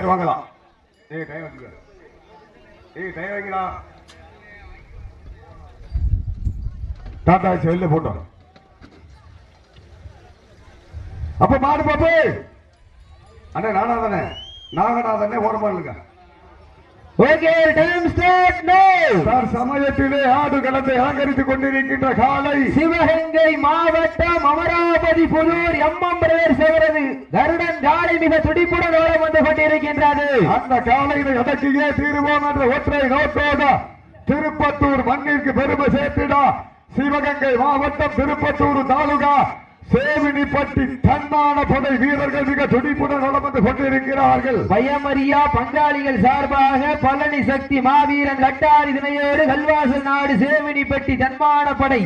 வாங்கலாம் ஏய் டைம் வச்சுக்க ஏய் டைம் வைங்களா டாடா செல்ல போட்டோம் அப்ப மாடு பாப்பு அண்ணே நானா தானே நாகனா தானே ஓரமா இல்லைங்க okay time start no sir சமயத்திலே ஆடு கலந்து அலங்கரித்துக் கொண்டிருக்கின்ற காலை சிவகங்கை மாவட்டம் அமராவதி புதூர் எம்எம் பிரதர் சேவரது கருடன் காலை மிக துடிப்புடன் ஓரம் வந்து கொண்டிருக்கின்றது. அந்த காலையினை அடக்கியே தீருவோம் என்ற ஒற்றை நோக்கோட திருப்பத்தூர் மண்ணிற்கு பெருமை சேர்த்திடா. சிவகங்கை மாவட்டம் திருப்பத்தூர் தாலுகா சேவினிப்பட்டி தன்மான படை வீரர்கள் மிக துடிப்புடன் வளம் வந்து கொண்டிருக்கிறார்கள். பயமறியா பங்காளிகள் சார்பாக பழனி சக்தி மாவீரன் லட்டாரி தினையோடு கல்வாசல் நாடு சேவினிப்பட்டி தன்மான படை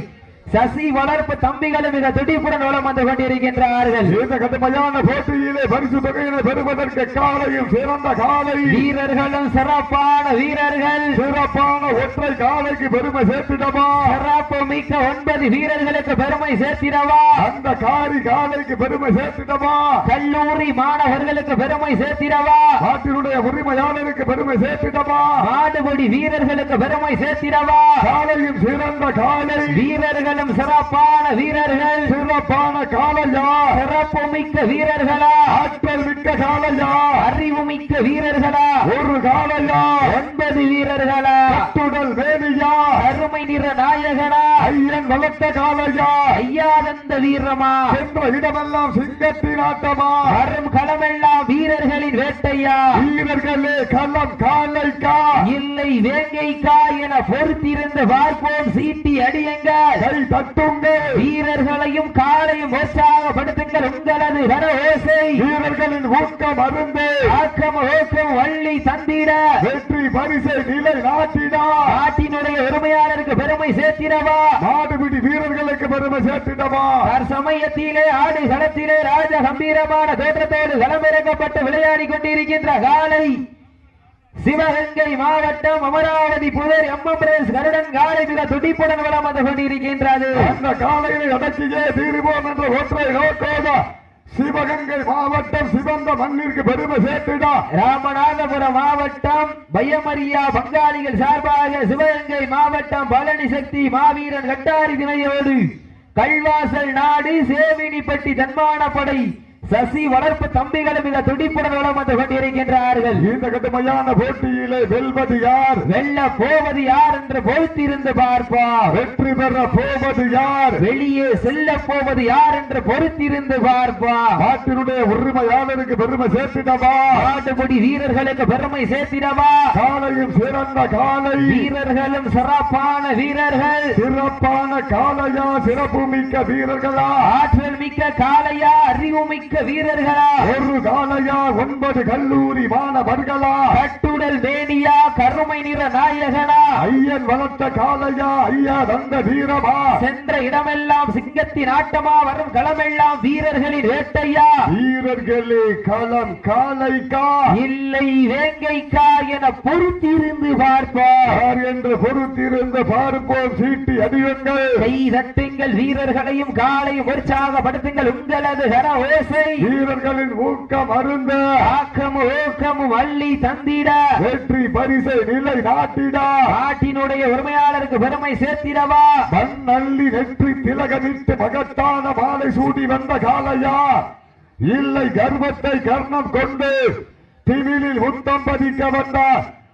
சசி வளர்ப்பு தம்பிகளும் மிக துடிப்புடன் வளம் வந்து கொண்டிருக்கின்றார்கள். இந்த கடுமையான போட்டியிலே பரிசு தொகையினை பெறுவதற்கு காலையும் சிறந்த காலை. வீரர்களும் சிறப்பான வீரர்கள். சிறப்பான ஒற்றை காலைக்கு பெருமை சேர்த்திடமா சிறப்பு மிக்க ஒன்பது வீரர்களுக்கு பெருமை சேர்த்திடவா? அந்த காரி காலைக்கு பெருமை சேர்த்திடமா கல்லூரி மாணவர்களுக்கு பெருமை சேர்த்திடவா? நாட்டினுடைய உரிமையாளருக்கு பெருமை சேர்த்திடமா மாடுபடி வீரர்களுக்கு பெருமை சேர்த்திடவா? காலையும் சிறந்த காலை. வீரர்களும் சிறப்பான வீரர்கள். சிறப்பான காலையா சிறப்பு மிக்க வீரர்களா? ஆற்றல் மிக்க காலையா அறிவு மிக்க வீரர்களா? ஒரு காலையா ஒன்பது வீரர்களா. கட்டுடல் வேலியா. அருமை நிற நாயகனா. ஐயன் வளர்த்த காலையா ஐயானந்த வீரமா. சென்ற இடமெல்லாம் சிங்கத்தின் ஆட்டமா. வரும் களமெல்லாம் வீரர்களின் வேட்டையா. வீரர்களே களம் காலைக்கா இல்லை வேங்கைக்கா என பொறுத்திருந்து பார்ப்போம். சீட்டி அடியுங்க. கை தட்டுங்க. வீரர்களையும் காலையும் உற்சாகப்படுத்துங்கள் உங்களது வர ஓசை. வீரர்களின் ஊக்கம் அருந்து. ஆக்கம் ஓக்கம் வள்ளி தந்திட. வெற்றி பரிசை நிலை நாட்டினா நாட்டினுடைய உரிமையாளருக்கு பெருமை சேர்த்திடவா? மாடுபிடி வீரர்களுக்கு பெருமை சேர்த்திடமா சமயத்திலே ஆடு களத்திலே ராஜ கம்பீரமான தோற்றத்தோடு களமிறக்கப்பட்டு விளையாடி கொண்டிருக்கின்ற காலை சிவகங்கை மாவட்டம் அமராவதி புதர் எம்எம்எஸ் கருடன் காலை மிக துடிப்புடன் வளம் வந்து கொண்டிருக்கின்றது. அந்த காலையை அடக்கியே தீருவோம் என்ற ஒற்றை நோக்கோட சிவகங்கை மாவட்டம் சிவந்த மண்ணிற்கு பெருமை சேர்த்துடா. ராமநாதபுரம் மாவட்டம் பையமரியா பங்காளிகள் சார்பாக சிவகங்கை மாவட்டம் பழனி சக்தி மாவீரன் கட்டாரி தினையோடு கல்வாசல் நாடு சேவினிப்பட்டி தன்மான படை சசி வளர்ப்பு தம்பிகளும் மிக துடிப்புடன் வந்து கொண்டிருக்கின்றார்கள். இந்த கடுமையான போட்டியிலே வெல்வது யார்? வெல்ல போவது யார் என்று பொறுத்திருந்து பார்ப்போம். வெற்றி பெற போவது யார்? வெளியே செல்ல போவது யார் என்று பொறுத்திருந்து பார்ப்போம். நாட்டினுடைய உரிமையாளருக்கு பெருமை சேர்த்திடவா? நாட்டுப்படி வீரர்களுக்கு பெருமை சேர்த்திடவா? காலையும் சிறந்த காலை. வீரர்களும் சிறப்பான வீரர்கள். சிறப்பான காலையா? சிறப்பு மிக்க வீரர்களா? ஆற்றல் மிக்க காளையா அறிவு மிக்க வீரர்களா? ஒரு காலையா ஒன்பது கல்லூரி மாணவர்களா? கட்டுடல் வேணியா கருமை நிற நாயகனா? ஐயன் வளர்த்த காலையா ஐயா தந்த வீரமா? சென்ற இடமெல்லாம் சிங்கத்தின் ஆட்டமா வரும் களமெல்லாம் வீரர்களின் வேட்டையா? வீரர்களே களம் காலைக்கா இல்லை வேங்கைக்கா என பொறுத்திருந்து பார்ப்போம். யார் என்று பொறுத்திருந்து பார்ப்போம் சீட்டி அடியுங்கள். கை தட்டுங்கள் வீரர்களையும் காலையும் உற்சாகப்படுத்துங்கள். உங்களது கர ஓசை வீரர்களின் ஊக்கம் அருந்த ஆக்கம் ஊக்கமும் அள்ளி தந்திட. வெற்றி பரிசை நிலை நாட்டிடா. நாட்டினுடைய உரிமையாளருக்கு பெருமை சேர்த்திடவா. மண்ணள்ளி நெற்றி திலகமிட்டு மகத்தான மாலை சூடி வந்த காலையா இல்லை கர்வத்தை கர்ணம் கொண்டு திமிழில் முத்தம் பதிக்க வந்த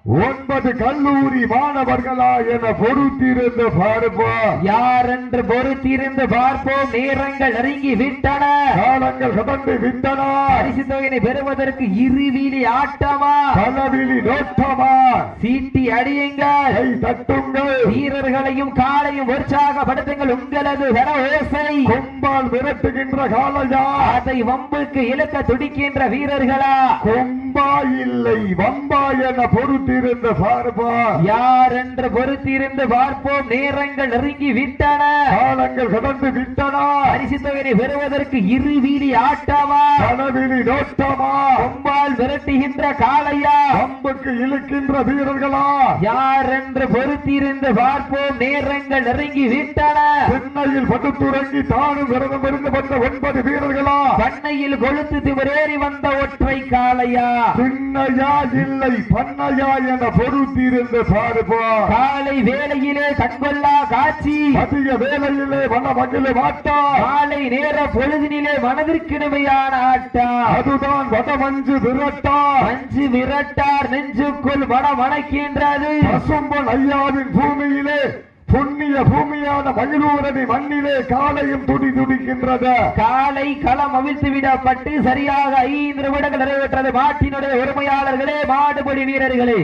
ஒன்பது கல்லூரி மாணவர்களா என பொறுத்திருந்து பார்ப்போம். யார் என்று பொறுத்திருந்து பார்ப்போம்? நேரங்கள் நெருங்கி விட்டன காலங்கள் கடந்து விட்டன. பரிசு தொகையினை பெறுவதற்கு இருவிழி ஆட்டமா? பலவிழி நோட்டமா? சீட்டி அடியுங்கள். கை தட்டுங்கள். வீரர்களையும் காலையும் உற்சாகப்படுத்துங்கள். உங்களது கர ஓசை. கொம்பால் விரட்டுகின்ற காலையா? அதை வம்புக்கு இழுக்க துடிக்கின்ற வீரர்களா? கொம்பா இல்லை வம்பா என பொறுத்திருந்து பொறுத்திருந்து பார்ப்பா யார் என்று பொறுத்திருந்து பார்ப்போம்? நேரங்கள் நெருங்கி விட்டன. காலங்கள் கடந்து விட்டனா. பரிசு தொகையை பெறுவதற்கு இரு வீதி ஆட்டமா கனவிலி நோட்டமா? கொம்பால் விரட்டுகின்ற காளையா? அம்புக்கு இழுக்கின்ற வீரர்களா? யார் என்று பொறுத்திருந்து பார்ப்போம்? நேரங்கள் நெருங்கி விட்டன. சென்னையில் படுத்துறங்கி தானும் விரதம் இருந்து வந்த ஒன்பது வீரர்களா? பண்ணையில் கொளுத்து திவரேறி வந்த ஒற்றை காளையா? சின்னையா இல்லை பண்ணையா என பொறுத்திருந்து பார்ப்பா காலை வேளையிலே கண்கொள்ளா காட்சி. அதிக வேலையிலே வன மகிழ மாட்டா. காலை நேர பொழுதினிலே மனதிற்கினிமையான ஆட்டா. அதுதான் வடமஞ்சு விரட்டா. மஞ்சு விரட்டார் நெஞ்சுக்குள் மனம் அணைக்கின்றது பசும்பன் ஐயாவின் பூமியிலே புண்ணிய பூமியான மகிழூரணி மண்ணிலே காலையும் துடி துடிக்கின்றது. காலை களம் அவிழ்த்து விடப்பட்டு சரியாக ஐந்து நிமிடங்கள் நிறைவேற்றது. மாட்டினுடைய உரிமையாளர்களே மாடுபடி வீரர்களே.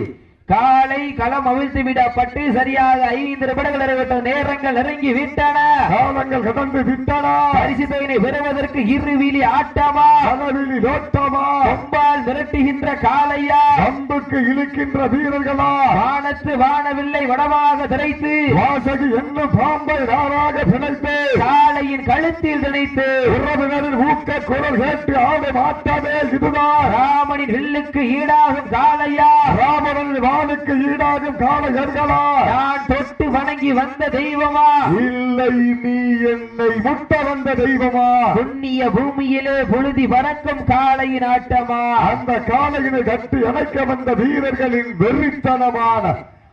காலை களம் அவிழ்த்து விடப்பட்டு சரியாக ஐந்து நிமிடங்கள் நிறைவேற்ற நேரங்கள் நெருங்கி விட்டன காலங்கள் கடந்து விட்டனா. பரிசு தொகையினை பெறுவதற்கு இரு வீலி ஆட்டமா? கனவிலி நோட்டமா? கொம்பால் மிரட்டுகின்ற காளையா? அம்புக்கு இழுக்கின்ற வீரர்களா? வானத்து வானவில்லை வடமாக திரைத்து. வாசகி என்னும் பாம்பை நாராக பிணைத்து. காளையின் கழுத்தில் திணைத்து. உறவினரின் ஊக்க குரல் கேட்டு ஆடும் ஆட்டமே இதுதான். ராமனின் வில்லுக்கு ஈடாகும் காளையா? ராமனின் வானுக்கு ஈடாகும் காளையர்களா நான் தொட்டு வணங்கி வந்த தெய்வமா? இல்லை நீ என்னை முட்ட வந்த தெய்வமா? புண்ணிய பூமியிலே புழுதி பறக்கும் காளையின் ஆட்டமா அந்த காளையினை கட்டி அணைக்க வந்த வீரர்களின் வெறித்தனமான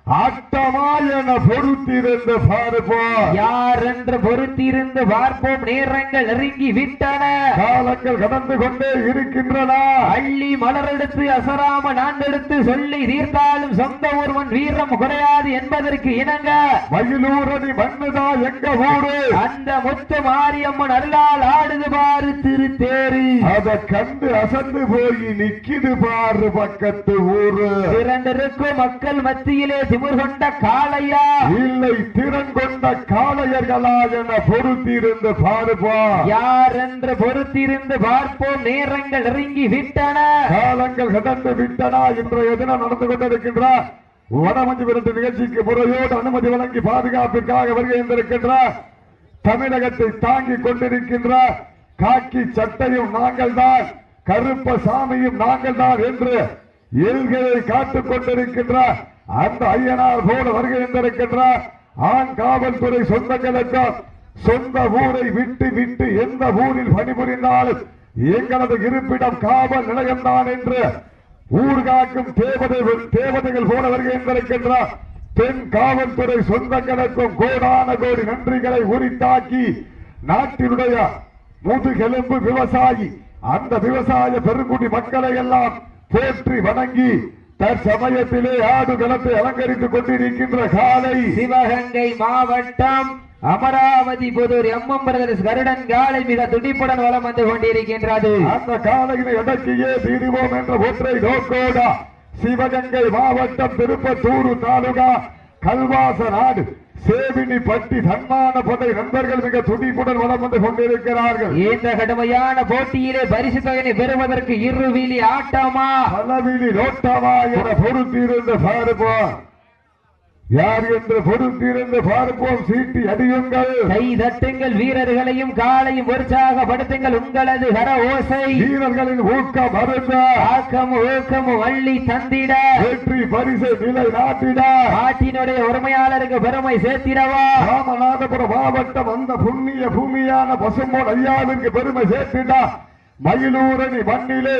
ஆட்டமா என பொறுத்திருந்து பார்ப்போம் யார் என்று பொறுத்திருந்து பார்ப்போம் நேரங்கள் நெருங்கி விட்டன. காலங்கள் கடந்து கொண்டே இருக்கின்றன. அள்ளி மலரெடுத்து அசராம நான்கெடுத்து சொல்லி தீர்த்தாலும் சொந்த ஒருவன் வீரம் குறையாது என்பதற்கு இணங்க. மயிலூரணி மண்ணுதா எங்க ஊரு? அந்த முத்து மாரியம்மன் அருளால் ஆடுது பாரு திருத்தேரு. அத கண்டு அசந்து போய் நிக்கிது பாரு பக்கத்து ஊரு. திரண்டிருக்கும் மக்கள் மத்தியிலே திமிர் கொண்ட காளையா? இல்லை திறன் கொண்ட காளையர்களா என பொறுத்திருந்து பார்ப்போம். யார் என்று பொறுத்திருந்து பார்ப்போம்? நேரங்கள் நெருங்கி விட்டன. காலங்கள் கடந்து விட்டனா. இன்றைய தினம் நடந்து கொண்டிருக்கின்ற வடமஞ்சு விரட்டு நிகழ்ச்சிக்கு முறையோடு அனுமதி வழங்கி பாதுகாப்பிற்காக வருகின்றிருக்கின்ற தமிழகத்தை தாங்கிக் கொண்டிருக்கின்ற காக்கி சட்டையும் நாங்கள் தான் கருப்ப சாமியும் நாங்கள் தான் என்று எல்கையை காத்துக் கொண்டிருக்கின்ற அந்த ஐயனார் போல வருகின்றிருக்கின்ற ஆண் காவல்துறை சொந்தங்களுக்கும் சொந்த ஊரை விட்டு விட்டு எந்த ஊரில் பணிபுரிந்தாலும் எங்களது இருப்பிடம் காவல் நிலையம்தான் என்று ஊர் காக்கும் தேவதைகள் தேவதைகள் போல வருகின்றிருக்கின்ற தென் காவல்துறை சொந்தங்களுக்கும் கோடான கோடி நன்றிகளை உரித்தாக்கி நாட்டினுடைய முதுகெலும்பு விவசாயி அந்த விவசாய பெருங்குடி மக்களை எல்லாம் போற்றி வணங்கி தற்சமயத்திலே ஆடு களத்தை அலங்கரித்துக் கொண்டிருக்கின்ற காலை. சிவகங்கை மாவட்டம் அமராவதி புதூர் எம்எம் பிரதர்ஸ் கருடன் காலை மிக துடிப்புடன் வலம் வந்து கொண்டிருக்கின்றது. அந்த காலையினை அடக்கியே தீருவோம் என்ற ஒற்றை நோக்கோடா சிவகங்கை மாவட்டம் திருப்பத்தூர் தாலுகா கல்வாச நாடு சேவினி பட்டி சன்மான படை நண்பர்கள் மிக துடிப்புடன் வளம் வந்து கொண்டிருக்கிறார்கள். இந்த கடுமையான போட்டியிலே பரிசு தொகையை பெறுவதற்கு இரு வீலி ஆட்டமா? பலவிழி நோட்டமா என பொறுத்திருந்து பார்ப்போம் யார் என்று பொறுத்திருந்து பார்ப்போம் சீட்டி அடியுங்கள். கை தட்டுங்கள் வீரர்களையும் காலையும் உற்சாகப்படுத்துங்கள் உங்களது கர ஓசை. வீரர்களின் ஊக்கம் அருந்த. ஆக்கம் ஊக்கம் வள்ளி தந்திட. வெற்றி பரிசை நிலை நாட்டிட. நாட்டினுடைய உரிமையாளருக்கு பெருமை சேர்த்திடவா. ராமநாதபுரம் மாவட்டம் அந்த புண்ணிய பூமியான பசும்போல் ஐயாவிற்கு பெருமை சேர்த்திட. மயிலூரணி மண்ணிலே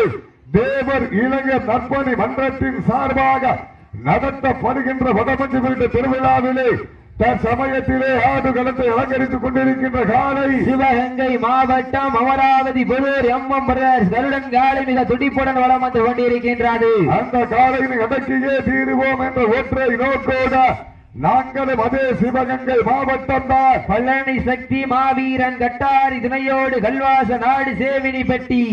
தேவர் இளைஞர் நற்பணி மன்றத்தின் சார்பாக நடத்தப்படுகின்ற வடமஞ்சு வீட்டு திருவிழாவிலே தற்சமயத்திலே ஆடு களத்தை அலங்கரித்துக் கொண்டிருக்கின்ற காலை. சிவகங்கை மாவட்டம் அமராவதி புதூர் எம்எம் கருடன் காலை மிக துடிப்புடன் வளம் வந்து கொண்டிருக்கின்றது. அந்த காலையில் அடக்கியே தீருவோம் என்ற ஒற்றை நோக்கோட நாங்களும் அதே சிவகங்கை மாவட்டம் தான். பழனி சக்தி மாவீரன் கட்டாரி துணையோடு கல்வாச நாடு சேவினி பெட்டி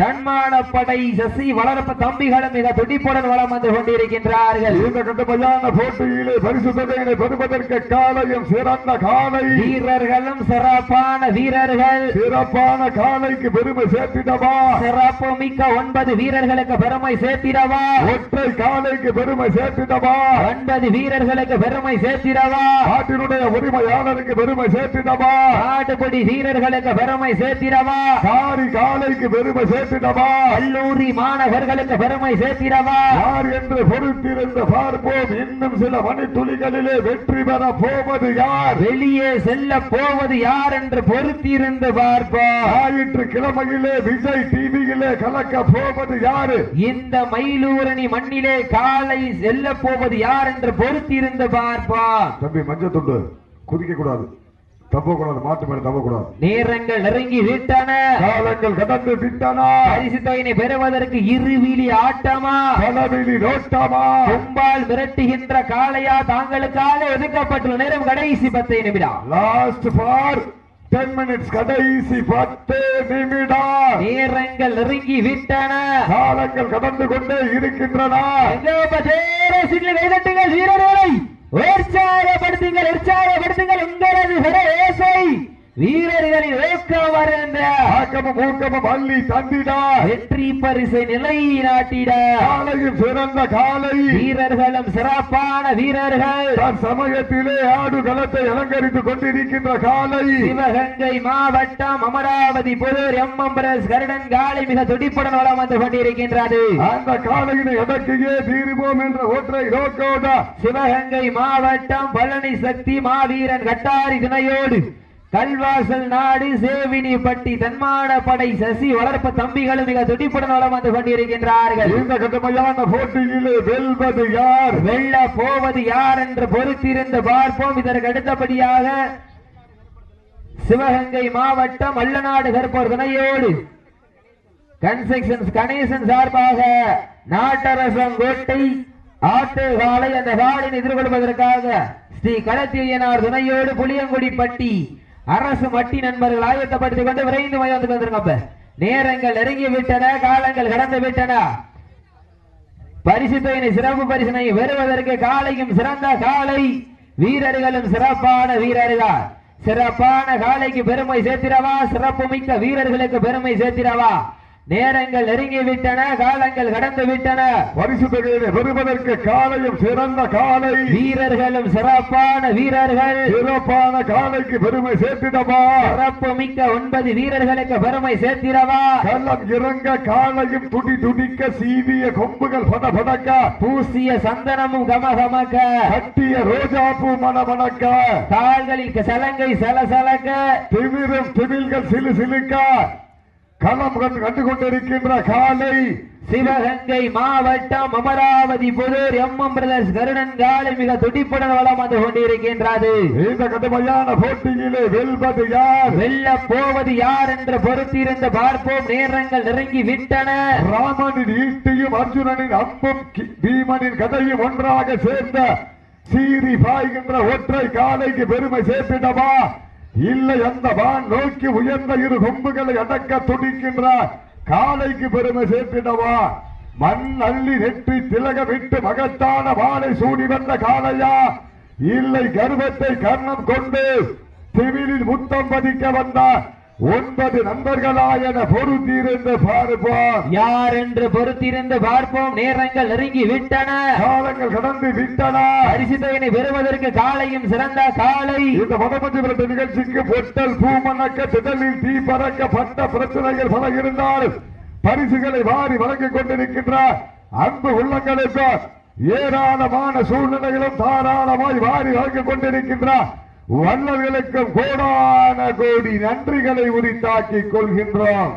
தன்மானப்படை சசி வளர்ப்பு தம்பிகளும் மிக துடிப்புடன் வளம் வந்து கொண்டிருக்கின்றார்கள். இந்த கட்டுமையான போட்டியிலே பெறுவதற்கு காலையும் சிறந்த காலை. வீரர்களும் சிறப்பான வீரர்கள். சிறப்பான காலைக்கு பெருமை சேர்த்திடவா? சிறப்பு மிக்க ஒன்பது வீரர்களுக்கு பெருமை சேர்த்திடவா? ஒற்றை காலைக்கு பெருமை சேர்த்திடவா? ஒன்பது வீரர்களுக்கு பெருமை சேர்த்திடவா? நாட்டினுடைய உரிமையாளருக்கு பெருமை சேர்த்திடவா? நாட்டுப்படி வீரர்களுக்கு பெருமை சேர்த்திடவா? காரி காலைக்கு பெருமை சேர்த்திடவா கல்லூரி மாணவர்களுக்கு பெருமை சேர்த்திடவா? யார் என்று பொறுத்திருந்து பார்ப்போம். இன்னும் சில மணித்துளிகளிலே வெற்றி பெற போவது யார்? வெளியே செல்ல போவது யார் என்று பொறுத்திருந்து பார்ப்போம். ஞாயிற்று கிழமையிலே விஜய் டிவியிலே கலக்க போவது யாரு? இந்த மயிலூரணி மண்ணிலே காலை செல்ல போவது யார் என்று பொறுத்திருந்து பார்ப்போம். தம்பி மஞ்சள் துண்டு குதிக்க கூடாது. தப்ப கூடாது மாட்டு மேல தப்ப கூடாது நேரங்கள் நெருங்கி விட்டன. காலங்கள் கடந்து விட்டனா. பரிசு தொகையினை பெறுவதற்கு இருவிழி ஆட்டமா? பலவிழி நோட்டமா? கும்பால் மிரட்டுகின்ற காளையா தாங்களுக்காக ஒதுக்கப்பட்டுள்ள நேரம் கடைசி பத்து நிமிடம். லாஸ்ட் ஃபார் டென் மினிட்ஸ் கடைசி பத்து நிமிடம். நேரங்கள் நெருங்கி விட்டன. காலங்கள் கடந்து கொண்டே இருக்கின்றன. உற்சாகப்படுத்துங்கள் உற்சாகப்படுத்துங்கள் உங்களது ஏசை வீரர்களின் ஊக்கம் வருகின்ற ஆக்கமும் ஊக்கமும் அள்ளி தந்திடா. வெற்றி பரிசை நிலைநாட்டிட காலையும் சிறந்த காலை. வீரர்களும் சிறப்பான வீரர்கள். தன் சமயத்திலே ஆடு களத்தை அலங்கரித்துக் கொண்டிருக்கின்ற காலை. சிவகங்கை மாவட்டம் அமராவதி புதூர் எம்எம் பிரஸ் கருடன் காலை மிக துடிப்புடன் வளம் வந்து கொண்டிருக்கின்றது. அந்த காலையினை எதற்கையே தீருவோம் என்ற ஒற்றை நோக்கோட. சிவகங்கை மாவட்டம் பழனி சக்தி மாவீரன் கட்டாரி துணையோடு கல்வாசல் நாடு சேவினிப்பட்டி தன்மான படை சசி வளர்ப்பு தம்பிகளும் மிக துடிப்புடன் வளம் வந்து கொண்டிருக்கின்றார்கள். இந்த கடுமையான போட்டியிலே வெல்வது யார்? வெல்ல போவது யார் என்று பொறுத்திருந்து பார்ப்போம். இதற்கு அடுத்தபடியாக சிவகங்கை மாவட்டம் அல்லநாடு கற்போர் துணையோடு கன்ஸ்ட்ரக்ஷன்ஸ் கணேசன் சார்பாக நாட்டரசம் கோட்டை ஆட்டு காலை அந்த காலினை எதிர்கொள்வதற்காக ஸ்ரீ களத்தியனார் துணையோடு புளியங்குடி பட்டி அரசு மட்டி நண்பர்கள் ஆயத்தப்படுத்திக் கொண்டு விரைந்து வந்து கொண்டிருக்கப்ப நேரங்கள் நெருங்கி விட்டன காலங்கள் கடந்து விட்டன. பரிசு தொகையினை சிறப்பு பரிசினை பெறுவதற்கு காலையும் சிறந்த காலை. வீரர்களும் சிறப்பான வீரர்கள் சிறப்பான காலைக்கு பெருமை சேர்த்திடவா? சிறப்பு மிக்க வீரர்களுக்கு பெருமை சேர்த்திடவா? நேரங்கள் நெருங்கி விட்டன காலங்கள் கடந்து விட்டன பரிசு பெறுவதற்கு காலையும் சிறந்த காலை. வீரர்களும் சிறப்பான வீரர்கள். சிறப்பான காலைக்கு பெருமை சேர்த்திடவா? சிறப்பு மிக்க ஒன்பது வீரர்களுக்கு பெருமை சேர்த்திடவா? கள்ளம் இறங்க காலையும் துடி துடிக்க சீவிய கொம்புகள் பட படக்க பூசிய சந்தனமும் கமகமக்க. கட்டிய ரோஜாப்பூ மணமணக்க. கால்களில் சலங்கை சலசலக்க. திமிரும் திமில்கள் சிலு சிலுக்க. களம் கண்டு கண்டு கொண்டிருக்கின்ற காலை. சிவகங்கை மாவட்டம் அமராவதி புதூர் எம்எம் பிரதர்ஸ் கருடன் காலை மிக துடிப்புடன் வளம் வந்து கொண்டிருக்கின்றது. இந்த கடுமையான போட்டியிலே வெல்வது யார்? வெல்ல போவது யார் என்று பொறுத்திருந்து பார்ப்போம். நேரங்கள் நெருங்கி விட்டன. ராமனின் ஈட்டியும் அர்ஜுனனின் அம்பும் பீமனின் கதையும் ஒன்றாக சேர்ந்த சீறி பாய்கின்ற ஒற்றை காலைக்கு பெருமை சேர்த்திடவா? இல்லை அந்த வான் நோக்கி உயர்ந்த இரு கொம்புகளை அடக்க துடிக்கின்றார் காலைக்கு பெருமை சேர்த்திடவா? மண் அள்ளி நெற்றி திலகமிட்டு மகத்தான வாளை சூடி வந்த காளையா? இல்லை கர்வத்தை கர்ணம் கொண்டு திவிலில் முத்தம் பதிக்க வந்தார். ஒன்பது நண்பர்களா என பொறுத்திருந்து பார்ப்போம். யார் என்று பொறுத்திருந்து பார்ப்போம்? நேரங்கள் நெருங்கி விட்டன. காலங்கள் கடந்து விட்டன. தொகையினை பெறுவதற்கு காலையும் சிறந்த காலை. இந்த மதமஞ்சி விரட்டு நிகழ்ச்சிக்கு பொட்டல் பூமணக்க திடலில் தீ பறக்க பட்ட பிரச்சனைகள் பல இருந்தாலும் பரிசுகளை வாரி வழங்கிக் கொண்டிருக்கின்ற அன்பு உள்ளங்களுக்கு ஏராளமான சூழ்நிலைகளும் தாராளமாய் வாரி வழங்கிக் கொண்டிருக்கின்ற வல்லர்களுக்கும் கோடான கோடி நன்றிகளை உரித்தாக்கிக் கொள்கின்றோம்.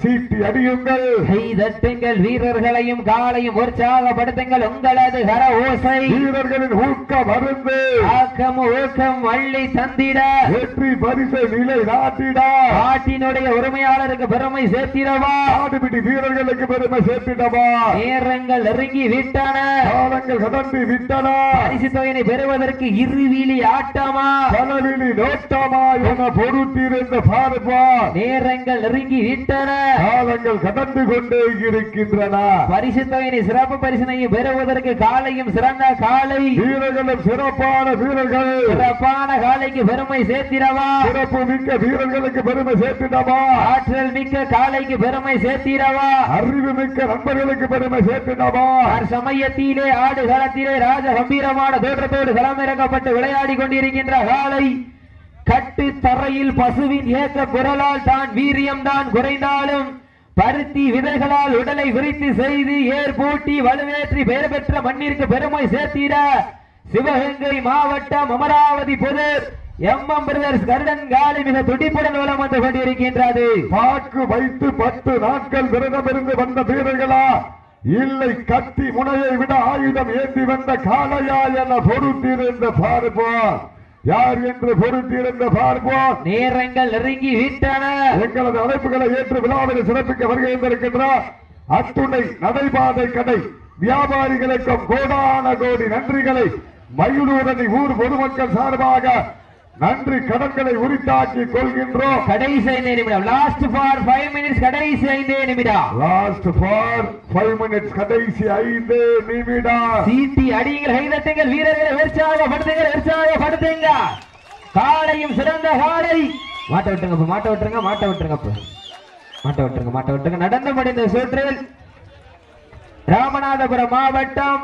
சீட்டி அடியுங்கள். கை தட்டுங்கள் வீரர்களையும் காலையும் உற்சாகப்படுத்துங்கள். உங்களது கர ஓசை. வீரர்களின் ஊக்க மருந்து ஆக்கம் ஊக்கம் வள்ளி தந்திட வெற்றி பரிசை நிலை நாட்டிட. நாட்டினுடைய உரிமையாளருக்கு பெருமை சேர்த்திடவா? ஆடுபிடி வீரர்களுக்கு பெருமை சேர்த்திடவா? நேரங்கள் நெருங்கி விட்டன. காலங்கள் கடந்து விட்டன. பரிசு தொகையினை பெறுவதற்கு இருவிழி ஆட்டமா? பலவிழி நோட்டமா என பொறுத்திருந்த பார்ப்பா நேரங்கள் நெருங்கி விட்டன. காலங்கள் கடந்து கொண்டே இருக்கின்றன. பரிசு தொகையினை சிறப்பு பரிசினையும் பெறுவதற்கு காலையும் சிறந்த காலை. வீரர்களும் சிறப்பான வீரர்கள். சிறப்பான காலைக்கு பெருமை சேர்த்திடவா? சிறப்பு மிக்க வீரர்களுக்கு பெருமை சேர்த்திடமா ஆற்றல் மிக்க காலைக்கு பெருமை சேர்த்திடவா? அறிவு மிக்க நண்பர்களுக்கு பெருமை சேர்த்திடமா சமயத்திலே ஆடு களத்திலே ராஜ கம்பீரமான தோற்றத்தோடு களமிறக்கப்பட்டு விளையாடி கொண்டிருக்கின்ற காலை. கட்டு தரையில் பசுவின் ஏக்க குரலால் தான் வீரியம் தான் குறைந்தாலும் பருத்தி விதைகளால் உடலை விரித்து செய்து ஏர் பூட்டி வலுவேற்றி பெயர் பெற்ற மண்ணிற்கு பெருமை சேர்த்திட சிவகங்கை மாவட்டம் அமராவதி பொது எம்எம் பிரதர்ஸ் கருடன் காலி மிக துடிப்புடன் வளம் வந்து கொண்டிருக்கின்றது. பாக்கு வைத்து பத்து நாட்கள் விரதமிருந்து வந்த வீரர்களா இல்லை கத்தி முனையை விட ஆயுதம் ஏந்தி வந்த காளையா என பொறுத்திருந்த பார்ப்போம். யார் என்று பொறுத்திருந்த பார்ப்போம் நேரங்கள் நெருங்கி விட்டன. எங்களது அழைப்புகளை ஏற்று விழாவில் சிறப்பிக்க வருகை இருக்கின்றார் அத்துணை நடைபாதை கடை வியாபாரிகளுக்கும் கோடான கோடி நன்றிகளை மயிலூரணி ஊர் பொதுமக்கள் சார்பாக நன்றி கடன்களை உரித்தாக்கிக் கொள்கின்றோம். கடைசி ஐந்து நிமிடம். லாஸ்ட் ஃபார் ஃபைவ் மினிட்ஸ் கடைசி ஐந்து நிமிடம். லாஸ்ட் ஃபார் ஃபைவ் மினிட்ஸ் கடைசி ஐந்து நிமிடம். சீட்டி அடியுங்கள் கைதட்டுங்கள் வீரர்களை உற்சாகப்படுத்துங்கள் உற்சாகப்படுத்துங்க காலையும் சிறந்த காலை. மாட்ட விட்டுருங்க மாட்ட விட்டுருங்க மாட்ட விட்டுருங்க. மாட்ட விட்டுருங்க மாட்ட விட்டுருங்க. நடந்து முடிந்த சுற்றில் ராமநாதபுரம் மாவட்டம்